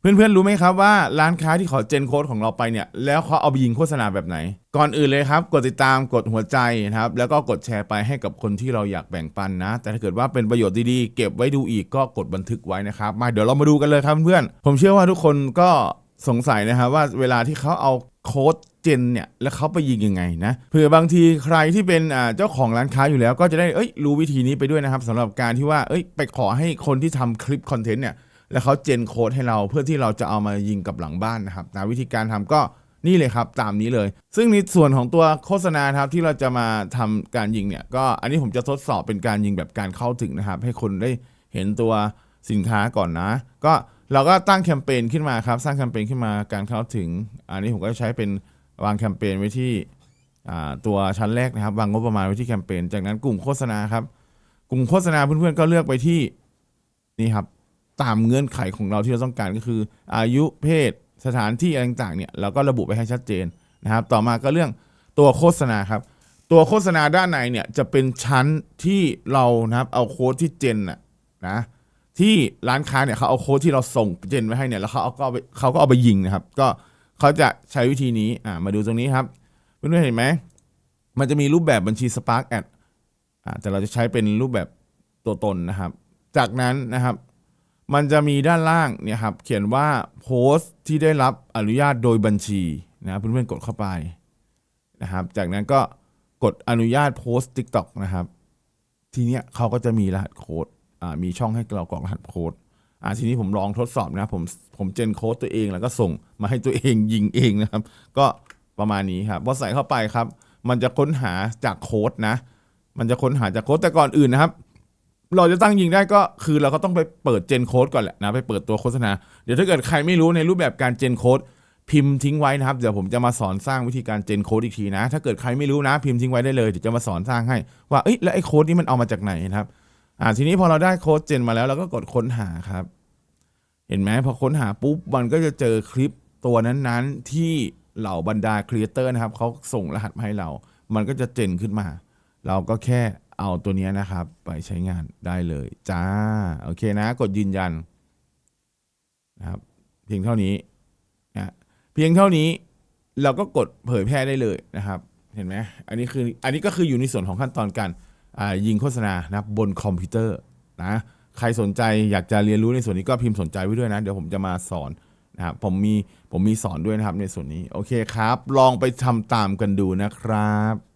เพื่อนๆรู้ไหมครับว่าร้านค้าที่ขอเจนโค้ดของเราไปเนี่ยแล้วเขาเอาไปยิงโฆษณาแบบไหน ก่อนอื่นเลยครับ กดติดตามกดหัวใจนะครับแล้วก็กดแชร์ไปให้กับคนที่เราอยากแบ่งปันนะ แต่ถ้าเกิดว่าเป็นประโยชน์ดีๆ เก็บไว้ดูอีกก็กดบันทึกไว้นะครับ มาเดี๋ยวเรามาดูกันเลยครับเพื่อนๆผมเชื่อว่าทุกคนก็สงสัยนะครับว่าเวลาที่เขาเอาโค้ดเจนเนี่ยแล้วเขาไปยิงยังไงนะเผื่อบางทีใครที่เป็นเจ้าของร้านค้าอยู่แล้ว ก็จะได้เอ้ยรู้วิธีนี้ไปด้วยนะครับสำหรับการที่ว่าเอ้ยไปขอให้คนที่ทำคลิปคอนเทนต์เนี่ย แล้วเขาเจนโค้ดให้เราเพื่อที่เราจะเอามายิงกับหลังบ้านนะครับนะวิธีการทำก็นี่เลยครับตามนี้เลย ซึ่งในส่วนของตัวโฆษณาครับที่เราจะมาทำการยิงเนี่ยก็อันนี้ผมจะทดสอบเป็นการยิงแบบการเข้าถึงนะครับ ให้คนได้เห็นตัวสินค้าก่อนนะ ก็เราก็ตั้งแคมเปญขึ้นมาครับ สร้างแคมเปญขึ้นมาการเข้าถึง อันนี้ผมก็ใช้เป็นวางแคมเปญไว้ที่ตัวชั้นแรกนะครับ วางงบประมาณไว้ที่แคมเปญจากนั้นกลุ่มโฆษณาครับ กลุ่มโฆษณาเพื่อนๆก็เลือกไปที่นี่ครับ ตามเงื่อนไขของเราที่เราต้องการก็คือ อายุเพศสถานที่อะไรต่างๆเนี่ยเราก็ระบุไปให้ชัดเจนนะครับ ต่อมาก็เรื่องตัวโฆษณาครับ ตัวโฆษณาด้านในเนี่ยจะเป็นชั้นที่เรานะครับเอาโค้ดที่เจนนะนะที่ร้านค้าเนี่ยเขาเอาโค้ดที่เราส่งเจนไว้ให้เนี่ยแล้วเขาเอาก็เอาไปเขาก็เอาไปยิงนะครับ ก็เขาจะใช้วิธีนี้อ่ามาดูตรงนี้ครับเพื่อนๆเห็นไหมมันจะมีรูปแบบบัญชี Spark Ad อ่าแต่เราจะใช้เป็นรูปแบบตัวตนนะครับ จากนั้นนะครับ มันจะมีด้านล่างเนี่ยครับเขียนว่าโพสต์ที่ได้รับอนุญาตโดยบัญชีนะครับเพื่อนๆกดเข้าไปนะครับ จากนั้นก็กดอนุญาตโพสต์ TikTok นะครับ ทีเนี้ยเขาก็จะมีรหัสโค้ดอ่ามีช่องให้เรากรอกรหัสโค้ดอ่าทีนี้ผมลองทดสอบนะผมผมเจนโค้ดตัวเองแล้วก็ส่งมาให้ตัวเองยิงเองนะครับ ก็ประมาณนี้ครับพอใส่เข้าไปครับ มันจะค้นหาจากโค้ดนะ มันจะค้นหาจากโค้ดแต่ก่อนอื่นนะครับ เราจะตั้งยิงได้ก็คือเราก็ต้องไปเปิดเจนโค้ดก่อนแหละนะไปเปิดตัวโฆษณา เดี๋ยวถ้าเกิดใครไม่รู้ในรูปแบบการเจนโค้ดพิมพ์ทิ้งไว้นะครับ เดี๋ยวผมจะมาสอนสร้างวิธีการเจนโค้ดอีกทีนะ ถ้าเกิดใครไม่รู้นะ พิมพ์ทิ้งไว้ได้เลยเดี๋ยวจะมาสอนสร้างให้ ว่าเอ้ยแล้วไอ้โค้ดนี้มันเอามาจากไหนนะครับอ่าทีนี้พอเราได้โค้ดเจนมาแล้วเราก็กดค้นหาครับ เห็นไหมพอค้นหาปุ๊บมันก็จะเจอคลิปตัวนั้นๆ ที่เหล่าบรรดาครีเอเตอร์นะครับเขาส่งรหัสมาให้เรา มันก็จะเจนขึ้นมา เราก็แค่ เอาตัวนี้นะครับ ไปใช้งานได้เลยจ้าโอเคนะ กดยืนยันนะครับเพียงเท่านี้นะเพียงเท่านี้เราก็กดเผยแพร่ได้เลยนะครับ เห็นไหมอันนี้คืออันนี้ก็คืออยู่ในส่วนของขั้นตอนการยิงโฆษณานะบบนคอมพิวเตอร์นะใครสนใจอยากจะเรียนรู้ในส่วนนี้ก็พิมพ์สนใจไว้ด้วยนะ เดี๋ยวผมจะมาสอนนะครับผมมีผมมีสอนด้วยนะครับในส่วนนี้ โอเคครับ ลองไปทำตามกันดูนะครับ